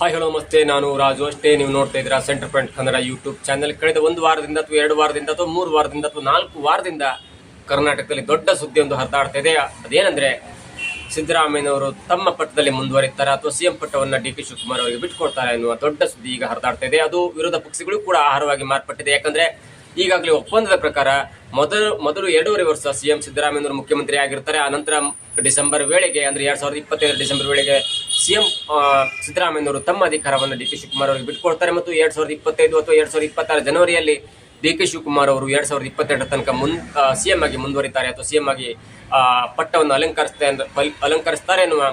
Hi hello ಮತ್ತೆ ನಾನು ರಾಜು ಅಷ್ಟೇ. ನೀವು ನೋಡ್ತಾ ಇದ್ದೀರಾ centre point Kannada YouTube channel ಕಳೆದ ಒಂದು ವಾರದಿಂದ ಅಥವಾ ಎರಡು ವಾರದಿಂದ ಅಥವಾ ಮೂರು ವಾರದಿಂದ ಅಥವಾ ನಾಲ್ಕು ವಾರದಿಂದ ಕರ್ನಾಟಕದಲ್ಲಿ ದೊಡ್ಡ ಸುದ್ದಿ ಒಂದು ಹರಿದಾಡ್ತಾ ಇದೆ. ಅದೇನೆಂದರೆ ಸಿದ್ದರಾಮಯ್ಯನವರು ತಮ್ಮ ಪಟ್ಟದಲ್ಲಿ ಮುಂದುವರಿತಾರೆ ಅಥವಾ ಸಿಎಂ ಪಟ್ಟವನ್ನು ಡಿ ಕೆ ಶಿವಕುಮಾರ್ ಅವರಿಗೆ ಬಿಟ್ಕೊಡ್ತಾರೆ ಎನ್ನುವ ದೊಡ್ಡ ಸುದ್ದಿ ಈಗ ಹರಿದಾಡ್ತಾ ಇದೆ. ಅದು ವಿರೋಧ ಪಕ್ಷಗಳು ಕೂಡ ಆಹಾರವಾಗಿ ಮಾರ್ಪಟ್ಟಿದೆ. ಯಾಕಂದ್ರೆ ಈಗಾಗಲೇ ಒಪ್ಪಂದದ ಪ್ರಕಾರ ಮೊದಲು ಮೊದಲು ಎರಡೂವರೆ ವರ್ಷ ಸಿಎಂ ಸಿದ್ದರಾಮಯ್ಯನವರು ಮುಖ್ಯಮಂತ್ರಿ ಆಗಿರ್ತಾರೆ. ಆ ನಂತರ ಡಿಸೆಂಬರ್ ವೇಳೆಗೆ, ಅಂದ್ರೆ ಎರಡ್ ಸಾವಿರದ ಇಪ್ಪತ್ತೈದರ ಡಿಸೆಂಬರ್ ವೇಳೆಗೆ ಸಿಎಂ ಸಿದ್ದರಾಮಯ್ಯನವರು ತಮ್ಮ ಅಧಿಕಾರವನ್ನು ಡಿ ಕೆ ಶಿವಕುಮಾರ್ ಅವರಿಗೆ ಬಿಟ್ಟುಕೊಡ್ತಾರೆ ಮತ್ತು ಎರಡ್ ಸಾವಿರದ ಇಪ್ಪತ್ತೈದು ಅಥವಾ ಎರಡ್ ಸಾವಿರದ ಇಪ್ಪತ್ತಾರು ಜನವರಿಯಲ್ಲಿ ಡಿ ಕೆ ಶಿವಕುಮಾರ್ ಅವರು ಎರಡ್ ಸಾವಿರದ ಇಪ್ಪತ್ತೆರಡರ ತನಕ ಮುನ್ ಸಿಎಂ ಆಗಿ ಮುಂದುವರಿತಾರೆ ಅಥವಾ ಸಿಎಂ ಆಗಿ ಪಟ್ಟವನ್ನು ಅಲಂಕರಿಸ್ತಾರೆ ಅಲಂಕರಿಸ್ತಾರೆ ಎನ್ನುವ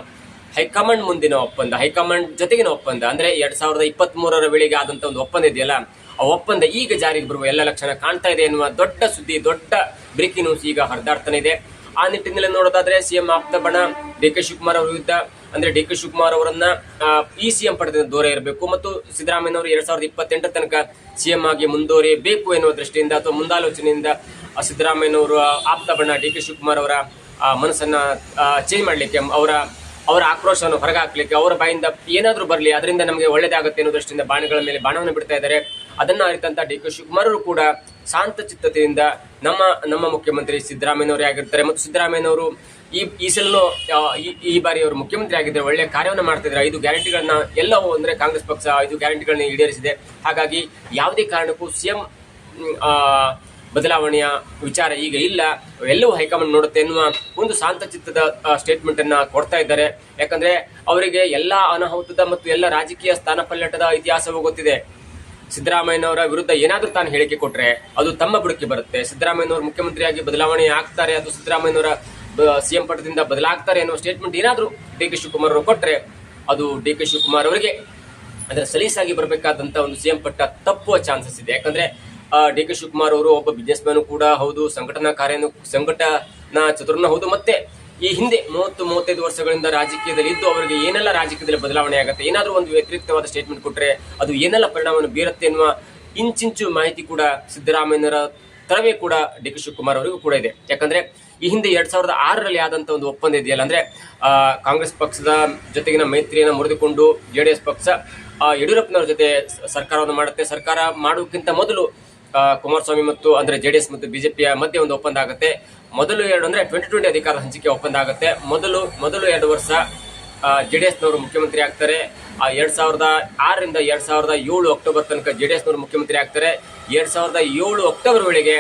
ಹೈಕಮಾಂಡ್ ಮುಂದಿನ ಒಪ್ಪಂದ, ಹೈಕಮಾಂಡ್ ಜೊತೆಗಿನ ಒಪ್ಪಂದ. ಅಂದ್ರೆ ಎರಡ್ ಸಾವಿರದ ಇಪ್ಪತ್ತ್ ಮೂರರ ವೇಳೆಗೆ ಆದಂತ ಒಂದು ಒಪ್ಪಂದ ಇದೆಯಲ್ಲ, ಆ ಒಪ್ಪಂದ ಈಗ ಜಾರಿಗೆ ಬರುವ ಎಲ್ಲ ಲಕ್ಷಣ ಕಾಣ್ತಾ ಇದೆ ಎನ್ನುವ ದೊಡ್ಡ ಸುದ್ದಿ, ದೊಡ್ಡ ಬ್ರೇಕಿಂಗ್ ನ್ಯೂಸ್ ಈಗ ಹರಿದಾಡ್ತಾನೆ ಇದೆ. ಆ ನಿಟ್ಟಿನಲ್ಲಿ ನೋಡೋದಾದ್ರೆ ಸಿಎಂ ಆಪ್ತ ಬಣ. ಡಿ ಕೆ ಶಿವಕುಮಾರ್ ಅವರ ವಿರುದ್ಧ, ಅಂದ್ರೆ ಡಿ ಕೆ ಶಿವಕುಮಾರ್ ಅವರನ್ನ ಈ ಸಿಎಂ ಪಡೆದ ದೂರ ಇರಬೇಕು. ಮತ್ತು ಸಿದ್ದರಾಮಯ್ಯ ಅವರು ಎರಡ್ ಸಾವಿರದ ಇಪ್ಪತ್ತೆಂಟರ ತನಕ ಸಿಎಂ ಆಗಿ ಮುಂದುವರಿಯಬೇಕು ಎನ್ನುವ ದೃಷ್ಟಿಯಿಂದ ಅಥವಾ ಮುಂದಾಲೋಚನೆಯಿಂದ ಸಿದ್ದರಾಮಯ್ಯನವರು ಆಪ್ತ ಬಣ ಡಿ ಕೆ ಶಿವಕುಮಾರ್ ಅವರ ಮನಸ್ಸನ್ನ ಚೇಂಜ್ ಮಾಡ್ಲಿಕ್ಕೆ, ಅವರ ಅವರ ಆಕ್ರೋಶವನ್ನು ಹೊರಗೆ ಹಾಕ್ಲಿಕ್ಕೆ ಅವರ ಬಾಯಿಂದ ಏನಾದರೂ ಬರಲಿ, ಅದರಿಂದ ನಮಗೆ ಒಳ್ಳೇದಾಗುತ್ತೆ ಅನ್ನೋ ದೃಷ್ಟಿಯಿಂದ ಬಾಣಗಳ ಮೇಲೆ ಬಾಣವನ್ನು ಬಿಡ್ತಾ ಇದ್ದಾರೆ. ಅದನ್ನ ಅರಿತಂತ ಡಿ ಕೆ ಶಿವಕುಮಾರ್ ಕೂಡ ಶಾಂತ ಚಿತ್ತತೆಯಿಂದ ನಮ್ಮ ನಮ್ಮ ಮುಖ್ಯಮಂತ್ರಿ ಸಿದ್ದರಾಮಯ್ಯನವರೇ ಆಗಿರ್ತಾರೆ ಮತ್ತು ಸಿದ್ದರಾಮಯ್ಯನವರು ಈ ಈ ಸಲ ಈ ಬಾರಿ ಅವರು ಮುಖ್ಯಮಂತ್ರಿ ಆಗಿದ್ದಾರೆ ಒಳ್ಳೆ ಕಾರ್ಯವನ್ನು ಮಾಡ್ತಿದ್ದಾರೆ. ಐದು ಗ್ಯಾರಂಟಿಗಳನ್ನ ಎಲ್ಲವೂ ಅಂದರೆ ಕಾಂಗ್ರೆಸ್ ಪಕ್ಷ ಐದು ಗ್ಯಾರಂಟಿಗಳನ್ನ ಈಡೇರಿಸಿದೆ. ಹಾಗಾಗಿ ಯಾವುದೇ ಕಾರಣಕ್ಕೂ ಸಿಎಂ ಬದಲಾವಣೆಯ ವಿಚಾರ ಈಗ ಇಲ್ಲ. ಎಲ್ಲವೂ ಹೈಕಮಾಂಡ್ ನೋಡುತ್ತೆ ಎನ್ನುವ ಒಂದು ಶಾಂತ ಚಿತ್ತದ ಸ್ಟೇಟ್ಮೆಂಟ್ ಅನ್ನ ಕೊಡ್ತಾ ಇದ್ದಾರೆ. ಯಾಕಂದ್ರೆ ಅವರಿಗೆ ಎಲ್ಲಾ ಅನಾಹುತದ ಮತ್ತು ಎಲ್ಲ ರಾಜಕೀಯ ಸ್ಥಾನಪಲ್ಲಟದ ಇತಿಹಾಸವೂ ಗೊತ್ತಿದೆ. ಸಿದ್ದರಾಮಯ್ಯನವರ ವಿರುದ್ಧ ಏನಾದರೂ ತಾನು ಹೇಳಿಕೆ ಕೊಟ್ರೆ ಅದು ತಮ್ಮ ಬುಡಕ್ಕೆ ಬರುತ್ತೆ. ಸಿದ್ದರಾಮಯ್ಯನವರು ಮುಖ್ಯಮಂತ್ರಿಯಾಗಿ ಬದಲಾವಣೆ ಆಗ್ತಾರೆ, ಅದು ಸಿದ್ದರಾಮಯ್ಯನವರ ಸಿಎಂ ಪಟ್ಟದಿಂದ ಬದಲಾಗ್ತಾರೆ ಅನ್ನೋ ಸ್ಟೇಟ್ಮೆಂಟ್ ಏನಾದರೂ ಡಿ ಕೆ ಶಿವಕುಮಾರ್ ಅವರು ಕೊಟ್ರೆ ಅದು ಡಿ ಕೆ ಶಿವಕುಮಾರ್ ಅವರಿಗೆ ಅದರ ಸಲೀಸಾಗಿ ಬರಬೇಕಾದಂತ ಒಂದು ಸಿಎಂ ಪಟ್ಟ ತಪ್ಪುವ ಚಾನ್ಸಸ್ ಇದೆ. ಯಾಕಂದ್ರೆ ಡಿ ಕೆ ಶಿವಕುಮಾರ್ ಅವರು ಒಬ್ಬ ಬಿಸ್ನೆಸ್ ಮ್ಯಾನು ಕೂಡ ಹೌದು, ಸಂಘಟನಾ ಕಾರ್ಯನು, ಸಂಘಟನಾ ಚತುರ್ನ ಹೌದು, ಮತ್ತೆ ಈ ಹಿಂದೆ ಮೂವತ್ತು ಮೂವತ್ತೈದು ವರ್ಷಗಳಿಂದ ರಾಜಕೀಯದಲ್ಲಿ ಇದ್ದು ಅವರಿಗೆ ಏನೆಲ್ಲ ರಾಜಕೀಯದಲ್ಲಿ ಬದಲಾವಣೆ ಆಗುತ್ತೆ? ಏನಾದರೂ ಒಂದು ವ್ಯತಿರಿಕ್ತವಾದ ಸ್ಟೇಟ್ಮೆಂಟ್ ಕೊಟ್ಟರೆ ಅದು ಏನೆಲ್ಲ ಪರಿಣಾಮವನ್ನು ಬೀರುತ್ತೆ ಎನ್ನುವ ಇಂಚಿಂಚು ಮಾಹಿತಿ ಕೂಡ ಸಿದ್ದರಾಮಯ್ಯನವರ ತರವೇ ಕೂಡ ಡಿ ಕೆ ಶಿವಕುಮಾರ್ ಅವರಿಗೂ ಕೂಡ ಇದೆ. ಯಾಕಂದ್ರೆ ಈ ಹಿಂದೆ ಎರಡ್ ಸಾವಿರದ ಆರರಲ್ಲಿ ಆದಂತ ಒಂದು ಒಪ್ಪಂದ ಇದೆಯಲ್ಲ, ಅಂದ್ರೆ ಕಾಂಗ್ರೆಸ್ ಪಕ್ಷದ ಜೊತೆಗಿನ ಮೈತ್ರಿಯನ್ನು ಮುರಿದುಕೊಂಡು ಜೆಡಿಎಸ್ ಪಕ್ಷ ಯಡಿಯೂರಪ್ಪನವರ ಜೊತೆ ಸರ್ಕಾರವನ್ನು ಮಾಡುತ್ತೆ. ಸರ್ಕಾರ ಮಾಡೋಕ್ಕಿಂತ ಮೊದಲು ಕುಮಾರಸ್ವಾಮಿ ಮತ್ತು, ಅಂದ್ರೆ ಜೆಡಿಎಸ್ ಮತ್ತು ಬಿಜೆಪಿಯ ಮಧ್ಯೆ ಒಂದು ಒಪ್ಪಂದ ಆಗುತ್ತೆ. ಮೊದಲು ಎರಡು ಅಂದ್ರೆ ಟ್ವೆಂಟಿ ಟ್ವೆಂಟಿ ಅಧಿಕಾರ ಹಂಚಿಕೆ ಒಪ್ಪಂದ ಆಗುತ್ತೆ. ಮೊದಲು ಮೊದಲು ಎರಡು ವರ್ಷ ಜೆ ಡಿ ಎಸ್ನವರು ಮುಖ್ಯಮಂತ್ರಿ ಆಗ್ತಾರೆ. ಎರಡ್ ಸಾವಿರದ ಆರರಿಂದ ಎರಡು ಸಾವಿರದ ಏಳು ಅಕ್ಟೋಬರ್ ತನಕ ಜೆ ಡಿ ಎಸ್ನವರು ಮುಖ್ಯಮಂತ್ರಿ ಆಗ್ತಾರೆ. ಎರಡು ಸಾವಿರದ ಏಳು ಅಕ್ಟೋಬರ್ ವೇಳೆಗೆ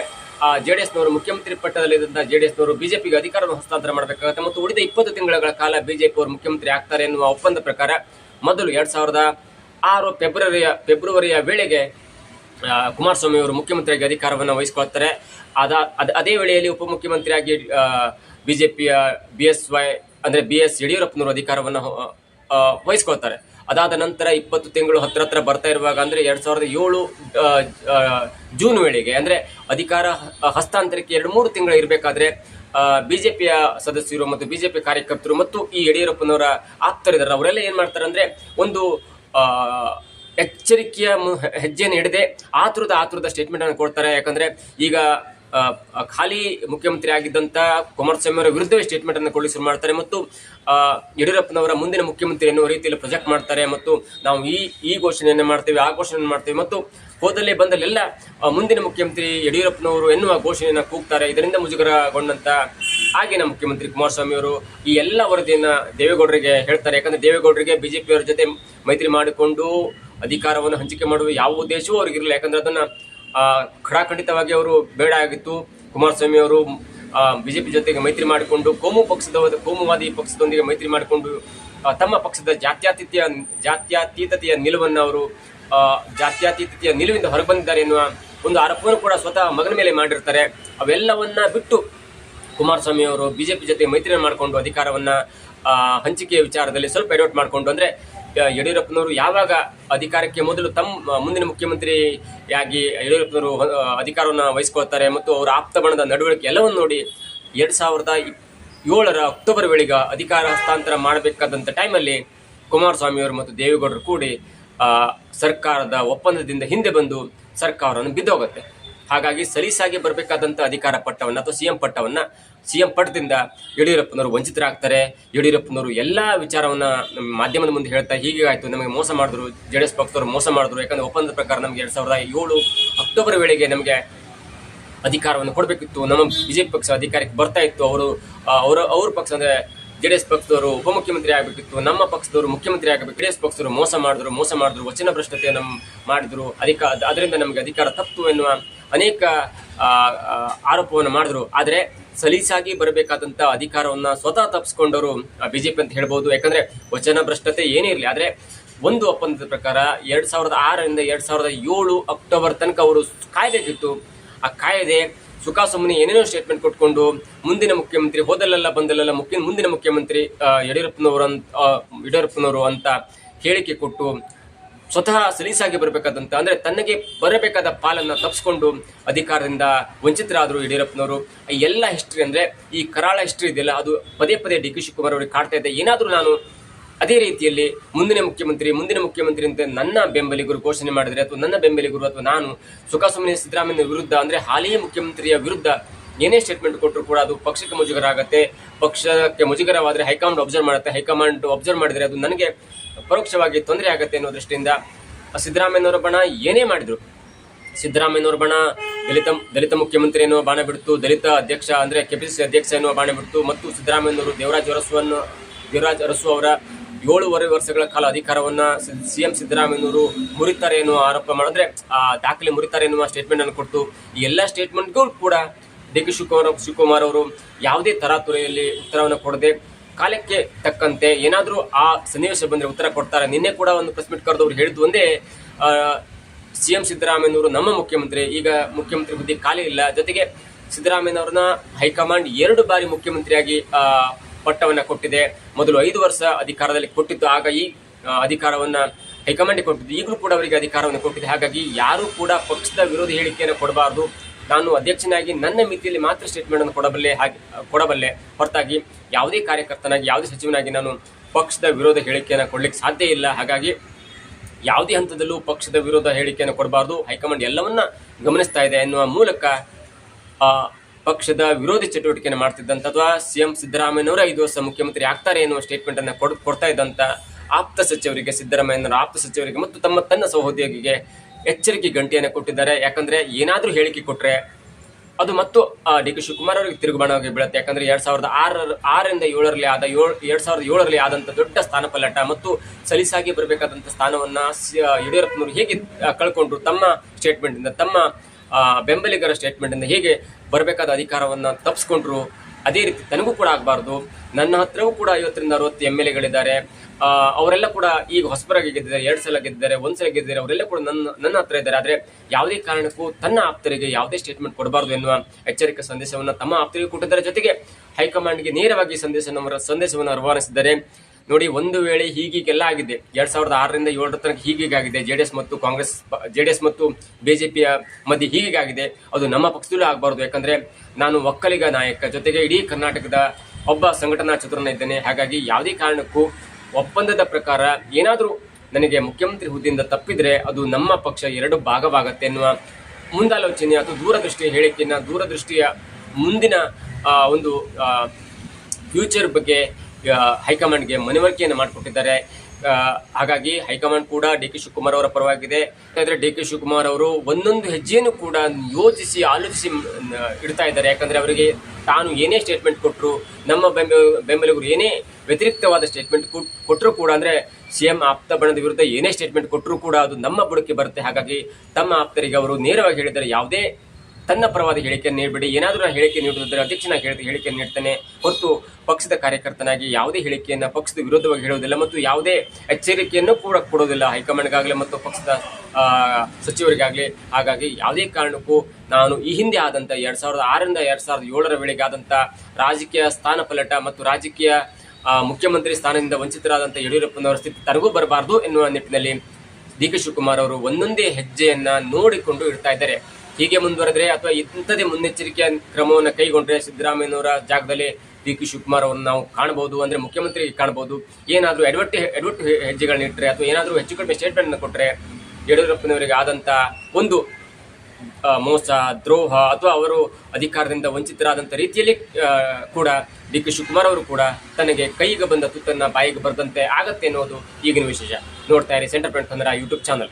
ಜೆ ಡಿ ಎಸ್ನವರು ಮುಖ್ಯಮಂತ್ರಿ ಪಟ್ಟದಲ್ಲಿದ್ದಂಥ ಜೆ ಡಿ ಎಸ್ನವರು ಬಿಜೆಪಿಗೆ ಅಧಿಕಾರವನ್ನು ಹಸ್ತಾಂತರ ಮಾಡಬೇಕಾಗುತ್ತೆ. ಮತ್ತು ಉಳಿದ ಇಪ್ಪತ್ತು ತಿಂಗಳ ಕಾಲ ಬಿಜೆಪಿ ಅವರು ಮುಖ್ಯಮಂತ್ರಿ ಆಗ್ತಾರೆ ಎನ್ನುವ ಒಪ್ಪಂದ ಪ್ರಕಾರ, ಮೊದಲು ಎರಡು ಸಾವಿರದ ಆರು ಫೆಬ್ರವರಿಯ ಫೆಬ್ರವರಿಯ ವೇಳೆಗೆ ಕುಮಾರಸ್ವಾಮಿ ಅವರು ಮುಖ್ಯಮಂತ್ರಿಯಾಗಿ ಅಧಿಕಾರವನ್ನು ವಹಿಸಿಕೊಳ್ತಾರೆ. ಅದ ಅದ, ಅದೇ ವೇಳೆಯಲ್ಲಿ ಉಪಮುಖ್ಯಮಂತ್ರಿಯಾಗಿ ಬಿ ಜೆ ಪಿಯ ಬಿ ಎಸ್ ವೈ, ಅಂದರೆ ಬಿ ಎಸ್ ಯಡಿಯೂರಪ್ಪನವರು ಅಧಿಕಾರವನ್ನು ವಹಿಸ್ಕೊಳ್ತಾರೆ. ಅದಾದ ನಂತರ ಇಪ್ಪತ್ತು ತಿಂಗಳು ಹತ್ತಿರ ಹತ್ರ ಬರ್ತಾ ಇರುವಾಗ ಅಂದರೆ ಎರಡು ಸಾವಿರದ ಏಳು ಜೂನ್ ವೇಳೆಗೆ, ಅಂದರೆ ಅಧಿಕಾರ ಹಸ್ತಾಂತರಕ್ಕೆ ಎರಡು ಮೂರು ತಿಂಗಳು ಇರಬೇಕಾದ್ರೆ ಬಿ ಜೆ ಪಿಯ ಸದಸ್ಯರು ಮತ್ತು ಬಿ ಜೆ ಪಿ ಕಾರ್ಯಕರ್ತರು ಮತ್ತು ಈ ಯಡಿಯೂರಪ್ಪನವರ ಆಪ್ತರಿದ್ದಾರೆ ಅವರೆಲ್ಲ ಏನು ಮಾಡ್ತಾರೆ ಅಂದರೆ ಒಂದು ಎಚ್ಚರಿಕೆಯ ಹೆಜ್ಜೆಯನ್ನು ಹಿಡದೆ ಆತುರದ ಆತುರದ ಸ್ಟೇಟ್ಮೆಂಟ್ ಅನ್ನು ಕೊಡ್ತಾರೆ. ಯಾಕಂದ್ರೆ ಈಗ ಖಾಲಿ ಮುಖ್ಯಮಂತ್ರಿ ಆಗಿದ್ದಂತ ಕುಮಾರಸ್ವಾಮಿ ಅವರ ವಿರುದ್ಧವೇ ಸ್ಟೇಟ್ಮೆಂಟ್ ಅನ್ನು ಕೊಡಲಿ ಶುರು ಮಾಡ್ತಾರೆ ಮತ್ತು ಯಡಿಯೂರಪ್ಪನವರ ಮುಂದಿನ ಮುಖ್ಯಮಂತ್ರಿ ಎನ್ನುವ ರೀತಿಯಲ್ಲಿ ಪ್ರೊಜೆಕ್ಟ್ ಮಾಡ್ತಾರೆ ಮತ್ತು ನಾವು ಈ ಈ ಘೋಷಣೆಯನ್ನು ಮಾಡ್ತೇವೆ, ಆ ಘೋಷಣೆಯನ್ನು ಮಾಡ್ತೇವೆ ಮತ್ತು ಹೋದಲ್ಲೇ ಬಂದಲ್ಲೆಲ್ಲ ಮುಂದಿನ ಮುಖ್ಯಮಂತ್ರಿ ಯಡಿಯೂರಪ್ಪನವರು ಎನ್ನುವ ಘೋಷಣೆಯನ್ನು ಕೂಗ್ತಾರೆ. ಇದರಿಂದ ಮುಜುಗರಗೊಂಡಂತ ಆಗಿನ ಮುಖ್ಯಮಂತ್ರಿ ಕುಮಾರಸ್ವಾಮಿ ಅವರು ಈ ಎಲ್ಲ ವರದಿಯನ್ನು ದೇವೇಗೌಡರಿಗೆ ಹೇಳ್ತಾರೆ. ಯಾಕಂದ್ರೆ ದೇವೇಗೌಡರಿಗೆ ಬಿಜೆಪಿಯವರ ಜೊತೆ ಮೈತ್ರಿ ಮಾಡಿಕೊಂಡು ಅಧಿಕಾರವನ್ನು ಹಂಚಿಕೆ ಮಾಡುವ ಯಾವ ಉದ್ದೇಶವೂ ಅವ್ರಿಗಿರಲಿಲ್ಲ ಯಾಕಂದ್ರೆ ಅದನ್ನ ಖಡಾಖಂಡಿತವಾಗಿ ಅವರು ಬೇಡ ಆಗಿತ್ತು. ಕುಮಾರಸ್ವಾಮಿ ಅವರು ಬಿಜೆಪಿ ಜೊತೆಗೆ ಮೈತ್ರಿ ಮಾಡಿಕೊಂಡು, ಕೋಮು ಪಕ್ಷದ, ಕೋಮುವಾದಿ ಪಕ್ಷದೊಂದಿಗೆ ಮೈತ್ರಿ ಮಾಡಿಕೊಂಡು ತಮ್ಮ ಪಕ್ಷದ ಜಾತ್ಯತೀತೆಯ, ಜಾತ್ಯಾತೀತತೆಯ ನಿಲುವನ್ನು ಅವರು ಜಾತ್ಯತೀತತೆಯ ನಿಲುವಿಂದ ಹೊರಬಂದಿದ್ದಾರೆ ಎನ್ನುವ ಒಂದು ಆರೋಪವನ್ನು ಕೂಡ ಸ್ವತಃ ಮಗನ ಮೇಲೆ ಮಾಡಿರ್ತಾರೆ. ಅವೆಲ್ಲವನ್ನ ಬಿಟ್ಟು ಕುಮಾರಸ್ವಾಮಿ ಅವರು ಬಿಜೆಪಿ ಜೊತೆ ಮೈತ್ರಿ ಮಾಡಿಕೊಂಡು ಅಧಿಕಾರವನ್ನ ಹಂಚಿಕೆಯ ವಿಚಾರದಲ್ಲಿ ಸ್ವಲ್ಪ ಎಡವಟ್ ಮಾಡಿಕೊಂಡು, ಅಂದ್ರೆ ಯಡಿಯೂರಪ್ಪನವರು ಯಾವಾಗ ಅಧಿಕಾರಕ್ಕೆ ಮೊದಲು ತಮ್ಮ, ಮುಂದಿನ ಮುಖ್ಯಮಂತ್ರಿಯಾಗಿ ಯಡಿಯೂರಪ್ಪನವರು ಅಧಿಕಾರವನ್ನು ವಹಿಸ್ಕೊಳ್ತಾರೆ ಮತ್ತು ಅವರ ಆಪ್ತ ಬಣದ ನಡವಳಿಕೆ ಎಲ್ಲವನ್ನು ನೋಡಿ ಎರಡ್ ಸಾವಿರದ ಏಳರ ಅಕ್ಟೋಬರ್ ವೇಳೆಗೆ ಅಧಿಕಾರ ಹಸ್ತಾಂತರ ಮಾಡಬೇಕಾದಂತ ಟೈಮಲ್ಲಿ ಕುಮಾರಸ್ವಾಮಿ ಅವರು ಮತ್ತು ದೇವೇಗೌಡರು ಕೂಡಿ ಸರ್ಕಾರದ ಒಪ್ಪಂದದಿಂದ ಹಿಂದೆ ಬಂದು ಸರ್ಕಾರವನ್ನು ಬಿದ್ದೋಗುತ್ತೆ. ಹಾಗಾಗಿ ಸಲೀಸಾಗಿ ಬರಬೇಕಾದಂಥ ಅಧಿಕಾರ ಪಟ್ಟವನ್ನ ಅಥವಾ ಸಿಎಂ ಪಟ್ಟವನ್ನ, ಸಿಎಂ ಪಟ್ಟದಿಂದ ಯಡಿಯೂರಪ್ಪನವರು ವಂಚಿತರಾಗ್ತಾರೆ. ಯಡಿಯೂರಪ್ಪನವರು ಎಲ್ಲ ವಿಚಾರವನ್ನ ಮಾಧ್ಯಮದ ಮುಂದೆ ಹೇಳ್ತಾ ಹೀಗೆ ಆಯ್ತು, ನಮಗೆ ಮೋಸ ಮಾಡಿದ್ರು ಜೆ ಡಿ ಎಸ್ ಪಕ್ಷದವರು ಮೋಸ ಮಾಡಿದ್ರು. ಯಾಕಂದ್ರೆ ಒಪ್ಪಂದದ ಪ್ರಕಾರ ನಮಗೆ ಎರಡ್ ಸಾವಿರದ ಏಳು ಅಕ್ಟೋಬರ್ ವೇಳೆಗೆ ನಮಗೆ ಅಧಿಕಾರವನ್ನು ಕೊಡಬೇಕಿತ್ತು. ನಮ್ಮ ಬಿಜೆಪಿ ಪಕ್ಷ ಅಧಿಕಾರಕ್ಕೆ ಬರ್ತಾ ಇತ್ತು. ಅವರು ಅವರ, ಅವ್ರ ಪಕ್ಷ ಅಂದ್ರೆ ಜೆ ಡಿ ಎಸ್ ಪಕ್ಷದವರು ಉಪಮುಖ್ಯಮಂತ್ರಿ ಆಗಬೇಕಿತ್ತು, ನಮ್ಮ ಪಕ್ಷದವರು ಮುಖ್ಯಮಂತ್ರಿ ಆಗಬೇಕು ಜೆ ಡಿ ಎಸ್ ಪಕ್ಷದವರು ಮೋಸ ಮಾಡಿದ್ರು ಮೋಸ ಮಾಡಿದ್ರು, ವಚನ ಭ್ರಷ್ಟತೆ ನಮ್ಮ ಮಾಡಿದ್ರು, ಅಧಿಕ, ಅದರಿಂದ ನಮಗೆ ಅಧಿಕಾರ ತಪ್ಪು ಎನ್ನುವ ಅನೇಕ ಆರೋಪವನ್ನು ಮಾಡಿದ್ರು. ಆದರೆ ಸಲೀಸಾಗಿ ಬರಬೇಕಾದಂಥ ಅಧಿಕಾರವನ್ನ ಸ್ವತಃ ತಪ್ಪಿಸ್ಕೊಂಡವರು ಬಿಜೆಪಿ ಅಂತ ಹೇಳ್ಬೋದು. ಯಾಕಂದ್ರೆ ವಚನ ಭ್ರಷ್ಟತೆ ಏನೇ ಇರಲಿ, ಆದರೆ ಒಂದು ಒಪ್ಪಂದದ ಪ್ರಕಾರ ಎರಡ್ ಸಾವಿರದ ಆರರಿಂದ ಎರಡ್ ಸಾವಿರದ ಏಳು ಅಕ್ಟೋಬರ್ ತನಕ ಅವರು ಕಾಯ್ಬೇಕಿತ್ತು ಆ ಕಾಯ್ದೆ ಸುಖ ಸುಮ್ಮನೆ ಏನೇನೋ ಸ್ಟೇಟ್ಮೆಂಟ್ ಕೊಟ್ಕೊಂಡು ಮುಂದಿನ ಮುಖ್ಯಮಂತ್ರಿ ಹೋದಲ್ಲೆಲ್ಲ ಬಂದಲ್ಲೆಲ್ಲ ಮುಖ್ಯ ಮುಂದಿನ ಮುಖ್ಯಮಂತ್ರಿ ಯಡಿಯೂರಪ್ಪನವರು ಅಂತ ಯಡಿಯೂರಪ್ಪನವರು ಅಂತ ಹೇಳಿಕೆ ಕೊಟ್ಟು ಸ್ವತಃ ಸಲೀಸಾಗಿ ಬರಬೇಕಾದಂತ ಅಂದ್ರೆ ತನಗೆ ಬರಬೇಕಾದ ಪಾಲನ್ನ ತಪ್ಪಿಸ್ಕೊಂಡು ಅಧಿಕಾರದಿಂದ ವಂಚಿತರಾದರು ಯಡಿಯೂರಪ್ಪನವರು. ಎಲ್ಲ ಹಿಸ್ಟ್ರಿ ಅಂದ್ರೆ ಈ ಕರಾಳ ಹಿಸ್ಟ್ರಿ ಇದೆಯಲ್ಲ, ಅದು ಪದೇ ಪದೇ ಡಿ ಕೆ ಶಿವಕುಮಾರ್ ಅವರಿಗೆ ಕಾಡ್ತಾ ಇದೆ. ಏನಾದರೂ ನಾನು ಅದೇ ರೀತಿಯಲ್ಲಿ ಮುಂದಿನ ಮುಖ್ಯಮಂತ್ರಿ ಮುಂದಿನ ಮುಖ್ಯಮಂತ್ರಿ ಅಂತ ನನ್ನ ಬೆಂಬಲಿಗರು ಘೋಷಣೆ ಮಾಡಿದರೆ ಅಥವಾ ನನ್ನ ಬೆಂಬಲಿಗರು ಅಥವಾ ನಾನು ಸುಖ ಸಿದ್ದರಾಮಯ್ಯ ವಿರುದ್ಧ ಅಂದರೆ ಹಾಲಿಯ ಮುಖ್ಯಮಂತ್ರಿಯ ವಿರುದ್ಧ ಏನೇ ಸ್ಟೇಟ್ಮೆಂಟ್ ಕೊಟ್ಟರು ಕೂಡ ಅದು ಪಕ್ಷಕ್ಕೆ ಮುಜುಗರ ಆಗುತ್ತೆ ಪಕ್ಷಕ್ಕೆ ಮುಜುಗರವಾದರೆ ಹೈಕಮಾಂಡ್ ಅಬ್ಸರ್ವ್ ಮಾಡುತ್ತೆ. ಹೈಕಮಾಂಡ್ ಅಬ್ಸರ್ವ್ ಮಾಡಿದರೆ ಅದು ನನಗೆ ಪರೋಕ್ಷವಾಗಿ ತೊಂದರೆ ಆಗುತ್ತೆ ಅನ್ನೋ ದೃಷ್ಟಿಯಿಂದ ಸಿದ್ದರಾಮಯ್ಯನವರ ಬಣ ಏನೇ ಮಾಡಿದ್ರು. ಸಿದ್ದರಾಮಯ್ಯನವರ ಬಣ ದಲಿತ ದಲಿತ ಮುಖ್ಯಮಂತ್ರಿ ಎನ್ನುವ ಬಾಣ ಬಿಡ್ತು, ದಲಿತ ಅಧ್ಯಕ್ಷ ಅಂದ್ರೆ ಕೆಪಿಸಿಸಿ ಅಧ್ಯಕ್ಷ ಎನ್ನುವ ಬಾಣ ಬಿಡ್ತು ಮತ್ತು ಸಿದ್ದರಾಮಯ್ಯನವರು ದೇವರಾಜ್ ಅರಸುವನ್ನು ದೇವರಾಜ್ ಅರಸು ಅವರ ಏಳೂವರೆ ವರ್ಷಗಳ ಕಾಲ ಅಧಿಕಾರವನ್ನ ಸಿಎಂ ಸಿದ್ದರಾಮಯ್ಯನವರು ಮುರಿತಾರೆ ಎನ್ನುವ ಆರೋಪ ಮಾಡಿದ್ರೆ, ಆ, ದಾಖಲೆ ಮುರಿತಾರೆ ಎನ್ನುವ ಸ್ಟೇಟ್ಮೆಂಟ್ ಅನ್ನು ಕೊಟ್ಟು, ಈ ಎಲ್ಲ ಸ್ಟೇಟ್ಮೆಂಟ್ಗೂ ಕೂಡ ಡಿ ಕೆ ಶಿವಕುಮಾರ್ ಶಿವಕುಮಾರ್ ಅವರು ಯಾವುದೇ ತರಾತುರೆಯಲ್ಲಿ ಉತ್ತರವನ್ನು ಕೊಡದೆ, ಕಾಲಕ್ಕೆ ತಕ್ಕಂತೆ ಏನಾದರೂ ಆ ಸನ್ನಿವೇಶ ಬಂದರೆ ಉತ್ತರ ಕೊಡ್ತಾರೆ. ನಿನ್ನೆ ಕೂಡ ಒಂದು ಪ್ರೆಸ್ ಮೀಟ್ ಕರೆದವರು ಹೇಳಿದ್ದು ಒಂದೇ ಸಿಎಂ ಸಿದ್ದರಾಮಯ್ಯನವರು ನಮ್ಮ ಮುಖ್ಯಮಂತ್ರಿ, ಈಗ ಮುಖ್ಯಮಂತ್ರಿ ಹುದ್ದೆ ಖಾಲಿ ಇಲ್ಲ. ಜೊತೆಗೆ ಸಿದ್ದರಾಮಯ್ಯನವ್ರನ್ನ ಹೈಕಮಾಂಡ್ ಎರಡು ಬಾರಿ ಮುಖ್ಯಮಂತ್ರಿಯಾಗಿ ಪಟ್ಟವನ್ನ ಕೊಟ್ಟಿದೆ. ಮೊದಲು ಐದು ವರ್ಷ ಅಧಿಕಾರದಲ್ಲಿ ಕೊಟ್ಟಿತ್ತು ಆಗ ಈ ಅಧಿಕಾರವನ್ನು ಹೈಕಮಾಂಡ್ ಕೊಟ್ಟಿದ್ದು. ಈಗಲೂ ಕೂಡ ಅವರಿಗೆ ಅಧಿಕಾರವನ್ನು ಕೊಟ್ಟಿದೆ. ಹಾಗಾಗಿ ಯಾರೂ ಕೂಡ ಪಕ್ಷದ ವಿರೋಧಿ ಹೇಳಿಕೆಯನ್ನು ಕೊಡಬಾರದು. ನಾನು ಅಧ್ಯಕ್ಷನಾಗಿ ನನ್ನ ಮಿತಿಯಲ್ಲಿ ಮಾತ್ರ ಸ್ಟೇಟ್ಮೆಂಟ್ ಅನ್ನು ಕೊಡಬಲ್ಲೆ, ಹಾಗೆ, ಕೊಡಬಲ್ಲೆ. ಹೊರತಾಗಿ ಯಾವುದೇ ಕಾರ್ಯಕರ್ತನಾಗಿ, ಯಾವುದೇ ಸಚಿವನಾಗಿ ನಾನು ಪಕ್ಷದ ವಿರೋಧ ಹೇಳಿಕೆಯನ್ನು ಕೊಡ್ಲಿಕ್ಕೆ ಸಾಧ್ಯ ಇಲ್ಲ. ಹಾಗಾಗಿ ಯಾವುದೇ ಹಂತದಲ್ಲೂ ಪಕ್ಷದ ವಿರೋಧ ಹೇಳಿಕೆಯನ್ನು ಕೊಡಬಾರ್ದು. ಹೈಕಮಾಂಡ್ ಎಲ್ಲವನ್ನ ಗಮನಿಸ್ತಾ ಇದೆ ಎನ್ನುವ ಮೂಲಕ ಪಕ್ಷದ ವಿರೋಧಿ ಚಟುವಟಿಕೆಯನ್ನು ಮಾಡ್ತಿದ್ದಂಥ ಅಥವಾ ಸಿಎಂ ಸಿದ್ದರಾಮಯ್ಯನವರ ಐದು ವರ್ಷ ಮುಖ್ಯಮಂತ್ರಿ ಆಗ್ತಾರೆ ಎನ್ನುವ ಸ್ಟೇಟ್ಮೆಂಟ್ ಅನ್ನು ಕೊಡ್- ಕೊಡ್ತಾ ಇದ್ದಂತ ಆಪ್ತ ಸಚಿವರಿಗೆ, ಸಿದ್ದರಾಮಯ್ಯನವರ ಆಪ್ತ ಸಚಿವರಿಗೆ ಮತ್ತು ತಮ್ಮ ತನ್ನ ಸಹೋದ್ಯೋಗಿಗೆ ಎಚ್ಚರಿಕೆ ಗಂಟೆಯನ್ನು ಕೊಟ್ಟಿದ್ದಾರೆ. ಯಾಕಂದ್ರೆ ಏನಾದರೂ ಹೇಳಿಕೆ ಕೊಟ್ಟರೆ ಅದು ಮತ್ತು ಡಿ ಕೆ ಶಿವಕುಮಾರ್ ಅವರಿಗೆ ತಿರುಗುಬಾಣವಾಗಿ ಬೀಳುತ್ತೆ. ಯಾಕಂದ್ರೆ ಎರಡ್ ಸಾವಿರದ ಆರರ, ಆರರಿಂದ ಏಳರಲ್ಲಿ ಆದ ಏಳ್, ಎರಡ್ ಸಾವಿರದ ಏಳರಲ್ಲಿ ಆದಂತ ದೊಡ್ಡ ಸ್ಥಾನ ಪಲ್ಲಟ ಮತ್ತು ಸಲೀಸಾಗಿ ಬರಬೇಕಾದಂತ ಸ್ಥಾನವನ್ನ ಯಡಿಯೂರಪ್ಪನವರು ಹೇಗೆ ಕಳ್ಕೊಂಡ್ರು ತಮ್ಮ ಸ್ಟೇಟ್ಮೆಂಟ್ ಇಂದ ತಮ್ಮ ಬೆಂಬಲಿಗರ ಸ್ಟೇಟ್ಮೆಂಟ್ ಇಂದ ಹೇಗೆ ಬರಬೇಕಾದ ಅಧಿಕಾರವನ್ನು ತಪ್ಪಿಸ್ಕೊಂಡ್ರು ಅದೇ ರೀತಿ ತನಗೂ ಕೂಡ ಆಗಬಾರ್ದು. ನನ್ನ ಹತ್ರವೂ ಕೂಡ ಐವತ್ತರಿಂದ ಅರವತ್ತು ಎಂ ಎಲ್ ಎಗಳಿದ್ದಾರೆ. ಅವರೆಲ್ಲ ಕೂಡ ಈಗ ಹೊಸಬರಾಗಿ ಗೆದ್ದಿದ್ದಾರೆ, ಎರಡು ಸಲ ಗೆದ್ದಿದ್ದಾರೆ, ಒಂದು ಸಲ ಗೆದ್ದಿದ್ದಾರೆ, ಅವರೆಲ್ಲ ಕೂಡ ನನ್ನ ನನ್ನ ಹತ್ರ ಇದ್ದಾರೆ. ಆದರೆ ಯಾವುದೇ ಕಾರಣಕ್ಕೂ ತನ್ನ ಆಪ್ತರಿಗೆ ಯಾವುದೇ ಸ್ಟೇಟ್ಮೆಂಟ್ ಕೊಡಬಾರ್ದು ಎನ್ನುವ ಎಚ್ಚರಿಕೆ ಸಂದೇಶವನ್ನು ತಮ್ಮ ಆಪ್ತರಿಗೆ ಕೊಟ್ಟಿದ್ದಾರೆ. ಜೊತೆಗೆ ಹೈಕಮಾಂಡ್ಗೆ ನೇರವಾಗಿ ಸಂದೇಶವನ್ನು ಸಂದೇಶವನ್ನು ರವಾನಿಸಿದ್ದಾರೆ. ನೋಡಿ, ಒಂದು ವೇಳೆ ಹೀಗೀಗೆಲ್ಲ ಆಗಿದೆ, ಎರಡ್ ಸಾವಿರದ ಆರರಿಂದ ಏಳರ ತನಕ ಹೀಗೀಗಾಗಿದೆ, ಜೆಡಿಎಸ್ ಮತ್ತು ಕಾಂಗ್ರೆಸ್, ಜೆಡಿಎಸ್ ಮತ್ತು ಬಿಜೆಪಿಯ ಮಧ್ಯೆ ಹೀಗೀಗಾಗಿದೆ, ಅದು ನಮ್ಮ ಪಕ್ಷದಲ್ಲೂ ಆಗಬಾರ್ದು. ಯಾಕಂದ್ರೆ ನಾನು ಒಕ್ಕಲಿಗ ನಾಯಕ, ಜೊತೆಗೆ ಇಡೀ ಕರ್ನಾಟಕದ ಒಬ್ಬ ಸಂಘಟನಾ ಚತುರನ ಇದ್ದೇನೆ. ಹಾಗಾಗಿ ಯಾವುದೇ ಕಾರಣಕ್ಕೂ ಒಪ್ಪಂದದ ಪ್ರಕಾರ ಏನಾದರೂ ನನಗೆ ಮುಖ್ಯಮಂತ್ರಿ ಹುದ್ದೆಯಿಂದ ತಪ್ಪಿದ್ರೆ ಅದು ನಮ್ಮ ಪಕ್ಷ ಎರಡು ಭಾಗವಾಗತ್ತೆ ಎನ್ನುವ ಮುಂದಾಲೋಚನೆ ಅಥವಾ ದೂರದೃಷ್ಟಿಯ ಹೇಳಿಕೆಯನ್ನು, ದೂರದೃಷ್ಟಿಯ ಮುಂದಿನ ಒಂದು ಫ್ಯೂಚರ್ ಬಗ್ಗೆ ಹೈಕಮಾಂಡ್ಗೆ ಮನವರಿಕೆಯನ್ನು ಮಾಡಿಕೊಟ್ಟಿದ್ದಾರೆ. ಹಾಗಾಗಿ ಹೈಕಮಾಂಡ್ ಕೂಡ ಡಿ ಕೆ ಶಿವಕುಮಾರ್ ಅವರ ಪರವಾಗಿದೆ. ಯಾಕಂದ್ರೆ ಡಿ ಕೆ ಶಿವಕುಮಾರ್ ಅವರು ಒಂದೊಂದು ಹೆಜ್ಜೆಯನ್ನು ಕೂಡ ಯೋಚಿಸಿ, ಆಲೋಚಿಸಿ ಇಡ್ತಾ ಇದ್ದಾರೆ. ಯಾಕಂದ್ರೆ ಅವರಿಗೆ ತಾನು ಏನೇ ಸ್ಟೇಟ್ಮೆಂಟ್ ಕೊಟ್ಟರು ನಮ್ಮ ಬೆಂಬ ಬೆಂಬಲಿಗರು ಏನೇ ವ್ಯತಿರಿಕ್ತವಾದ ಸ್ಟೇಟ್ಮೆಂಟ್ ಕೊಟ್ಟರು ಕೂಡ ಅಂದ್ರೆ ಸಿಎಂ ಆಪ್ತ ಬಣದ ವಿರುದ್ಧ ಏನೇ ಸ್ಟೇಟ್ಮೆಂಟ್ ಕೊಟ್ಟರು ಕೂಡ ಅದು ನಮ್ಮ ಬುಡಕ್ಕೆ ಬರುತ್ತೆ. ಹಾಗಾಗಿ ತಮ್ಮ ಆಪ್ತರಿಗೆ ಅವರು ನೇರವಾಗಿ ಹೇಳಿದ್ದಾರೆ. ಯಾವುದೇ ತನ್ನ ಪರವಾದ ಹೇಳಿಕೆಯನ್ನು ನೀಡಬೇಡಿ. ಏನಾದರೂ ನಾನು ಹೇಳಿಕೆ ನೀಡುವುದಾದರೆ ಅಧ್ಯಕ್ಷನಾಗಿ ಹೇಳಿದ ಹೇಳಿಕೆಯನ್ನು ನೀಡ್ತಾನೆ. ಹೊರತು ಪಕ್ಷದ ಕಾರ್ಯಕರ್ತನಾಗಿ ಯಾವುದೇ ಹೇಳಿಕೆಯನ್ನು ಪಕ್ಷದ ವಿರೋಧವಾಗಿ ಹೇಳುವುದಿಲ್ಲ ಮತ್ತು ಯಾವುದೇ ಎಚ್ಚರಿಕೆಯನ್ನು ಕೂಡ ಕೊಡೋದಿಲ್ಲ ಹೈಕಮಾಂಡ್ಗಾಗಲಿ ಮತ್ತು ಪಕ್ಷದ ಸಚಿವರಿಗಾಗಲಿ. ಹಾಗಾಗಿ ಯಾವುದೇ ಕಾರಣಕ್ಕೂ ನಾನು ಈ ಹಿಂದೆ ಆದಂಥ ಎರಡು ಸಾವಿರದ ಆರರಿಂದ ಎರಡು ಸಾವಿರದ ಏಳರ ವೇಳೆಗೆ ಆದಂಥ ರಾಜಕೀಯ ಸ್ಥಾನ ಪಲ್ಲಟ ಮತ್ತು ರಾಜಕೀಯ ಮುಖ್ಯಮಂತ್ರಿ ಸ್ಥಾನದಿಂದ ವಂಚಿತರಾದಂಥ ಯಡಿಯೂರಪ್ಪನವರ ಸ್ಥಿತಿ ತನಗೂ ಬರಬಾರದು ಎನ್ನುವ ನಿಟ್ಟಿನಲ್ಲಿ ಡಿ ಕೆ ಶಿವಕುಮಾರ್ ಅವರು ಒಂದೊಂದೇ ಹೆಜ್ಜೆಯನ್ನು ನೋಡಿಕೊಂಡು ಇಡ್ತಾ ಇದ್ದಾರೆ. ಹೀಗೆ ಮುಂದುವರೆದ್ರೆ ಅಥವಾ ಇಂಥದೇ ಮುನ್ನೆಚ್ಚರಿಕೆ ಕ್ರಮವನ್ನು ಕೈಗೊಂಡ್ರೆ ಸಿದ್ದರಾಮಯ್ಯನವರ ಜಾಗದಲ್ಲಿ ಡಿ ಕೆ ಶಿವಕುಮಾರ್ ಅವರನ್ನು ನಾವು ಕಾಣಬಹುದು, ಅಂದ್ರೆ ಮುಖ್ಯಮಂತ್ರಿ ಕಾಣಬಹುದು. ಏನಾದರೂ ಎಡವಟ್ಟು ಎಡವಟ್ಟು ಹೆಜ್ಜೆಗಳನ್ನ ಇಟ್ಟರೆ ಅಥವಾ ಏನಾದರೂ ಹೆಚ್ಚು ಕಡಿಮೆ ಸ್ಟೇಟ್ಮೆಂಟ್ ಕೊಟ್ಟರೆ ಯಡಿಯೂರಪ್ಪನವರಿಗೆ ಆದಂತ ಒಂದು ಮೋಸ, ದ್ರೋಹ ಅಥವಾ ಅವರು ಅಧಿಕಾರದಿಂದ ವಂಚಿತರಾದಂಥ ರೀತಿಯಲ್ಲಿ ಕೂಡ ಡಿ ಕೆ ಶಿವಕುಮಾರ್ ಅವರು ಕೂಡ ತನಗೆ ಕೈಗೆ ಬಂದ ತುತ್ತನ್ನು ಬಾಯಿಗೆ ಬರೆದಂತೆ ಆಗತ್ತೆ ಅನ್ನೋದು ಈಗಿನ ವಿಶೇಷ. ನೋಡ್ತಾ ಇರಿ centre point Kannada YouTube channel.